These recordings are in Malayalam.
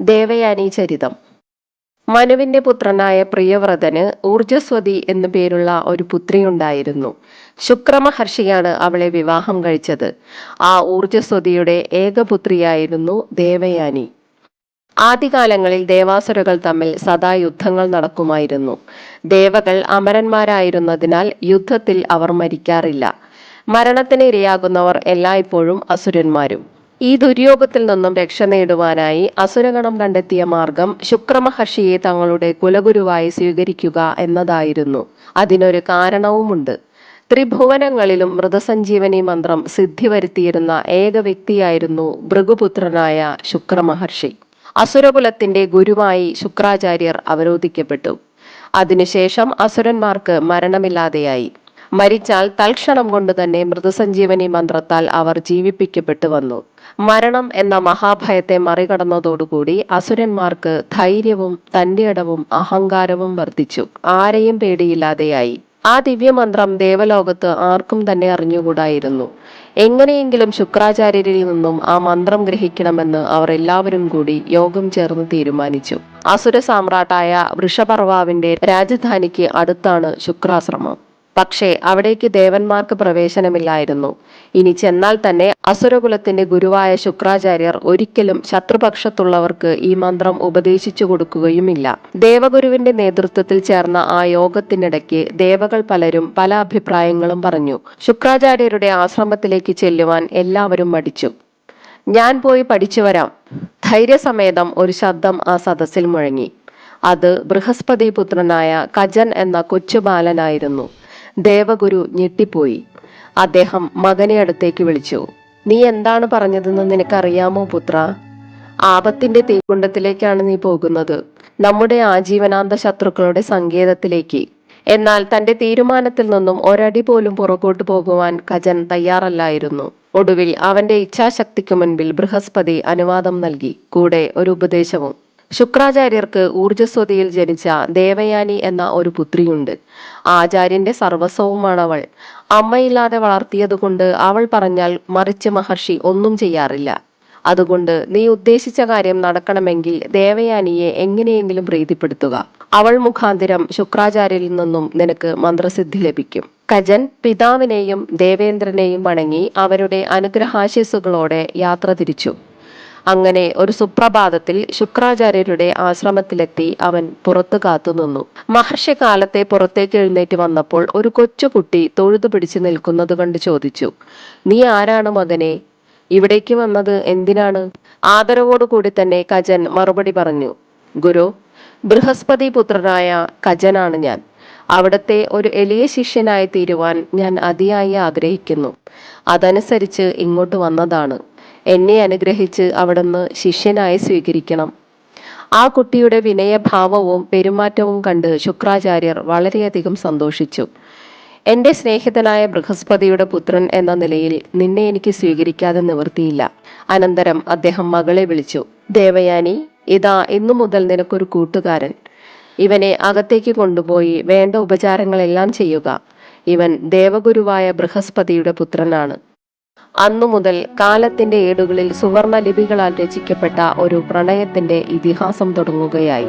ദേവയാനി ചരിതം. മനുവിന്റെ പുത്രനായ പ്രിയവ്രതന് ഊർജസ്വതി എന്നു പേരുള്ള ഒരു പുത്രിയുണ്ടായിരുന്നു. ശുക്രമഹർഷിയാണ് അവളെ വിവാഹം കഴിച്ചത്. ആ ഊർജസ്വതിയുടെ ഏകപുത്രിയായിരുന്നു ദേവയാനി. ആദ്യകാലങ്ങളിൽ ദേവാസുരകൾ തമ്മിൽ സദാ യുദ്ധങ്ങൾ നടക്കുമായിരുന്നു. ദേവകൾ അമരന്മാരായിരുന്നതിനാൽ യുദ്ധത്തിൽ അവർ മരിക്കാറില്ല. മരണത്തിന് ഇരയാകുന്നവർ എല്ലായ്പ്പോഴും അസുരന്മാരും. ഈ ദുര്യോഗത്തിൽ നിന്നും രക്ഷ നേടുവാനായി അസുരഗണം കണ്ടെത്തിയ മാർഗം ശുക്രമഹർഷിയെ തങ്ങളുടെ കുലഗുരുവായി സ്വീകരിക്കുക എന്നതായിരുന്നു. അതിനൊരു കാരണവുമുണ്ട്. ത്രിഭുവനങ്ങളിലും മൃതസഞ്ജീവനി മന്ത്രം സിദ്ധി വരുത്തിയിരുന്ന ഏക വ്യക്തിയായിരുന്നു ഭൃഗുപുത്രനായ ശുക്രമഹർഷി. അസുരകുലത്തിന്റെ ഗുരുവായി ശുക്രാചാര്യർ അവരോധിക്കപ്പെട്ടു. അതിനുശേഷം അസുരന്മാർക്ക് മരണമില്ലാതെയായി. മരിച്ചാൽ തൽക്ഷണം കൊണ്ട് തന്നെ മൃതസഞ്ജീവനി മന്ത്രത്താൽ അവർ ജീവിപ്പിക്കപ്പെട്ടു വന്നു. മരണം എന്ന മഹാഭയത്തെ മറികടന്നതോടുകൂടി അസുരന്മാർക്ക് ധൈര്യവും തന്റെയിടവും അഹങ്കാരവും വർദ്ധിച്ചു. ആരെയും പേടിയില്ലാതെയായി. ആ ദിവ്യമന്ത്രം ദേവലോകത്ത് ആർക്കും തന്നെ അറിഞ്ഞുകൂടായിരുന്നു. എങ്ങനെയെങ്കിലും ശുക്രാചാര്യരിൽ നിന്നും ആ മന്ത്രം ഗ്രഹിക്കണമെന്ന് അവർ എല്ലാവരും കൂടി യോഗം ചേർന്ന് തീരുമാനിച്ചു. അസുര സാമ്രാട്ടായ വൃഷപർവാവിന്റെ രാജധാനിക്ക് അടുത്താണ് ശുക്രാശ്രമം. പക്ഷേ അവിടേക്ക് ദേവന്മാർക്ക് പ്രവേശനമില്ലായിരുന്നു. ഇനി ചെന്നാൽ തന്നെ അസുരകുലത്തിന്റെ ഗുരുവായ ശുക്രാചാര്യർ ഒരിക്കലും ശത്രുപക്ഷത്തുള്ളവർക്ക് ഈ മന്ത്രം ഉപദേശിച്ചു കൊടുക്കുകയുമില്ല. ദേവഗുരുവിന്റെ നേതൃത്വത്തിൽ ചേർന്ന ആ യോഗത്തിനിടയ്ക്ക് ദേവകൾ പലരും പല അഭിപ്രായങ്ങളും പറഞ്ഞു. ശുക്രാചാര്യരുടെ ആശ്രമത്തിലേക്ക് ചെല്ലുവാൻ എല്ലാവരും മടിച്ചു. ഞാൻ പോയി പഠിച്ചു വരാം. ധൈര്യസമേതം ഒരു ശബ്ദം ആ സദസ്സിൽ മുഴങ്ങി. അത് ബൃഹസ്പതി പുത്രനായ കജൻ എന്ന കൊച്ചു ബാലനായിരുന്നു ദേവഗുരു ഞെട്ടിപ്പോയി. അദ്ദേഹം മകനെ അടുത്തേക്ക് വിളിച്ചു. നീ എന്താണ് പറഞ്ഞതെന്ന് നിനക്കറിയാമോ പുത്ര? ആപത്തിന്റെ തീകുണ്ടത്തിലേക്കാണ് നീ പോകുന്നത്. നമ്മുടെ ആജീവനാന്ത ശത്രുക്കളുടെ സങ്കേതത്തിലേക്ക്. എന്നാൽ തന്റെ തീരുമാനത്തിൽ നിന്നും ഒരടി പോലും പുറകോട്ട് പോകുവാൻ കജൻ തയ്യാറല്ലായിരുന്നു. ഒടുവിൽ അവന്റെ ഇച്ഛാശക്തിക്കു മുൻപിൽ ബൃഹസ്പതി അനുവാദം നൽകി. കൂടെ ഒരു ഉപദേശവും ശുക്രാചാര്യർക്ക് ഊർജസ്വതിയിൽ ജനിച്ച ദേവയാനി എന്ന ഒരു പുത്രിയുണ്ട്. ആചാര്യന്റെ സർവസ്വവുമാണ് അവൾ. അമ്മയില്ലാതെ വളർത്തിയതുകൊണ്ട് അവൾ പറഞ്ഞാൽ മറിച്ച് മഹർഷി ഒന്നും ചെയ്യാറില്ല. അതുകൊണ്ട് നീ ഉദ്ദേശിച്ച കാര്യം നടക്കണമെങ്കിൽ ദേവയാനിയെ എങ്ങനെയെങ്കിലും പ്രീതിപ്പെടുത്തുക. അവൾ മുഖാന്തിരം ശുക്രാചാര്യരിൽ നിന്നും നിനക്ക് മന്ത്രസിദ്ധി ലഭിക്കും. കജൻ പിതാവിനെയും ദേവേന്ദ്രനെയും വണങ്ങി അവരുടെ അനുഗ്രഹാശിസുകളോടെ യാത്ര തിരിച്ചു. അങ്ങനെ ഒരു സുപ്രഭാതത്തിൽ ശുക്രാചാര്യരുടെ ആശ്രമത്തിലെത്തി അവൻ പുറത്തു കാത്തുനിന്നു മഹർഷി കാലത്തെ പുറത്തേക്ക് എഴുന്നേറ്റ് വന്നപ്പോൾ ഒരു കൊച്ചുകുട്ടി തൊഴുതു പിടിച്ചു നിൽക്കുന്നത് കണ്ട് ചോദിച്ചു നീ ആരാണ് മകനെ? ഇവിടേക്ക് വന്നത് എന്തിനാണ്? ആദരവോടുകൂടി തന്നെ കജൻ മറുപടി പറഞ്ഞു ഗുരു ബൃഹസ്പതി പുത്രനായ കജനാണ് ഞാൻ. അവിടത്തെ ഒരു എളിയ ശിഷ്യനായി തീരുവാൻ ഞാൻ അതിയായി ആഗ്രഹിക്കുന്നു. അതനുസരിച്ച് ഇങ്ങോട്ട് വന്നതാണ്. എന്നെ അനുഗ്രഹിച്ച് അവിടുന്ന് ശിഷ്യനായി സ്വീകരിക്കണം. ആ കുട്ടിയുടെ വിനയഭാവവും പെരുമാറ്റവും കണ്ട് ശുക്രാചാര്യർ വളരെയധികം സന്തോഷിച്ചു. എന്റെ സ്നേഹിതനായ ബൃഹസ്പതിയുടെ പുത്രൻ എന്ന നിലയിൽ നിന്നെ എനിക്ക് സ്വീകരിക്കാതെ നിവൃത്തിയില്ല അനന്തരം അദ്ദേഹം മകളെ വിളിച്ചു. ദേവയാനി ഇതാ ഇന്നു മുതൽ നിനക്കൊരു കൂട്ടുകാരൻ. ഇവനെ അകത്തേക്ക് കൊണ്ടുപോയി വേണ്ട ഉപചാരങ്ങളെല്ലാം ചെയ്യുക. ഇവൻ ദേവഗുരുവായ ബൃഹസ്പതിയുടെ പുത്രനാണ്. അന്നു മുതൽ കാലത്തിന്റെ ഏടുകളിൽ സുവർണ ലിപികളാൽ രചിക്കപ്പെട്ട ഒരു പ്രണയത്തിന്റെ ഇതിഹാസം തുടങ്ങുകയായി.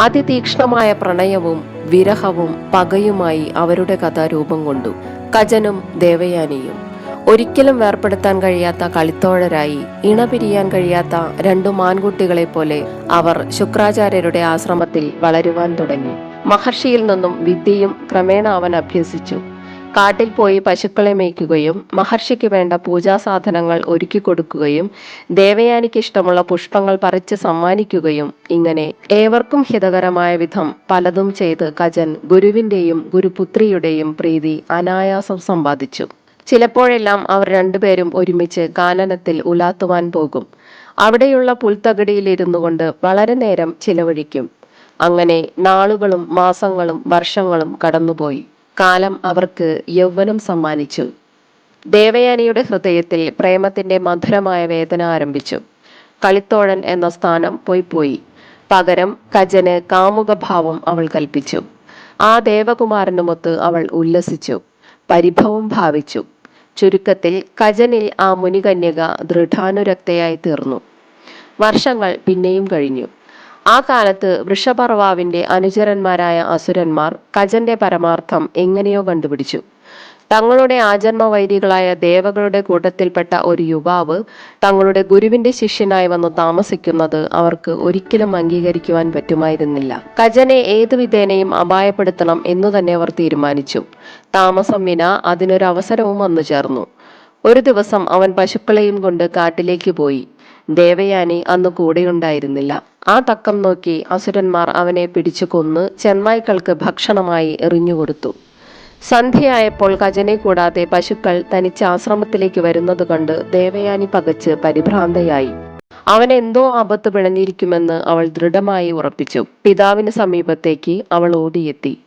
അതിതീക്ഷ്ണമായ പ്രണയവും വിരഹവും പകയുമായി അവരുടെ കഥ രൂപം കൊണ്ടു. കജനും ദേവയാനിയും. ഒരിക്കലും വേർപ്പെടുത്താൻ കഴിയാത്ത കളിത്തോഴരായി ഇണപിരിയാൻ കഴിയാത്ത രണ്ടു മാൻകുട്ടികളെ പോലെ അവർ ശുക്രാചാര്യരുടെ ആശ്രമത്തിൽ വളരുവാൻ തുടങ്ങി. മഹർഷിയിൽ നിന്നും വിദ്യയും ക്രമേണ അവൻ അഭ്യസിച്ചു. കാട്ടിൽ പോയി പശുക്കളെ മേയ്ക്കുകയും മഹർഷിക്ക് വേണ്ട പൂജാസാധനങ്ങൾ ഒരുക്കി കൊടുക്കുകയും ദേവയാനിക്ക് ഇഷ്ടമുള്ള പുഷ്പങ്ങൾ പറിച്ച് സമ്മാനിക്കുകയും ഇങ്ങനെ ഏവർക്കും ഹിതകരമായ വിധം പലതും ചെയ്ത് കജൻ ഗുരുവിന്റെയും ഗുരുപുത്രിയുടെയും പ്രീതി അനായാസം സമ്പാദിച്ചു. ചിലപ്പോഴെല്ലാം അവർ രണ്ടുപേരും ഒരുമിച്ച് കാനനത്തിൽ ഉലാത്തുവാൻ പോകും. അവിടെയുള്ള പുൽത്തകടിയിൽ കൊണ്ട് വളരെ നേരം ചിലവഴിക്കും. അങ്ങനെ നാളുകളും മാസങ്ങളും വർഷങ്ങളും കടന്നുപോയി. കാലം അവർക്ക് യൗവനം സമ്മാനിച്ചു. ദേവയാനിയുടെ ഹൃദയത്തിൽ പ്രേമത്തിന്റെ മധുരമായ വേദന ആരംഭിച്ചു. കളിത്തോഴൻ എന്ന സ്ഥാനം പോയി പോയി. പകരം കജന് കാമുകഭാവം അവൾ കൽപ്പിച്ചു. ആ ദേവകുമാരനുമൊത്ത് അവൾ ഉല്ലസിച്ചു. പരിഭവം ഭാവിച്ചു. ചുരുക്കത്തിൽ കജനിൽ ആ മുനികന്യക ദൃഢാനുരക്തയായി തീർന്നു. വർഷങ്ങൾ പിന്നെയും കഴിഞ്ഞു. ആ കാലത്ത് വൃഷപർവാവിന്റെ അനുചരന്മാരായ അസുരന്മാർ കജന്റെ പരമാർത്ഥം എങ്ങനെയോ കണ്ടുപിടിച്ചു. തങ്ങളുടെ ആജന്മവൈരികളായ ദേവകളുടെ കൂട്ടത്തിൽപ്പെട്ട ഒരു യുവാവ് തങ്ങളുടെ ഗുരുവിന്റെ ശിഷ്യനായി വന്ന് താമസിക്കുന്നത് അവർക്ക് ഒരിക്കലും അംഗീകരിക്കുവാൻ പറ്റുമായിരുന്നില്ല. കജനെ ഏതു വിധേനയും അപായപ്പെടുത്തണം എന്ന് തന്നെ അവർ തീരുമാനിച്ചു. താമസം വിന അതിനൊരു അവസരവും വന്നു ചേർന്നു. ഒരു ദിവസം അവൻ പശുക്കളെയും കൊണ്ട് കാട്ടിലേക്ക് പോയി. ദേവയാനി അന്ന് കൂടെയുണ്ടായിരുന്നില്ല. ആ തക്കം നോക്കി അസുരന്മാർ അവനെ പിടിച്ചു കൊന്ന് ചെന്നായ്ക്കൾക്ക് ഭക്ഷണമായി എറിഞ്ഞുകൊടുത്തു. സന്ധ്യയായപ്പോൾ കജനെ കൂടാതെ പശുക്കൾ തനിച്ച് ആശ്രമത്തിലേക്ക് വരുന്നത് കണ്ട് ദേവയാനി പകച്ച് പരിഭ്രാന്തയായി. അവൻ എന്തോ ആപത്ത് പിണഞ്ഞിരിക്കുമെന്ന് അവൾ ദൃഢമായി ഉറപ്പിച്ചു. പിതാവിന് സമീപത്തേക്ക് അവൾ ഓടിയെത്തി.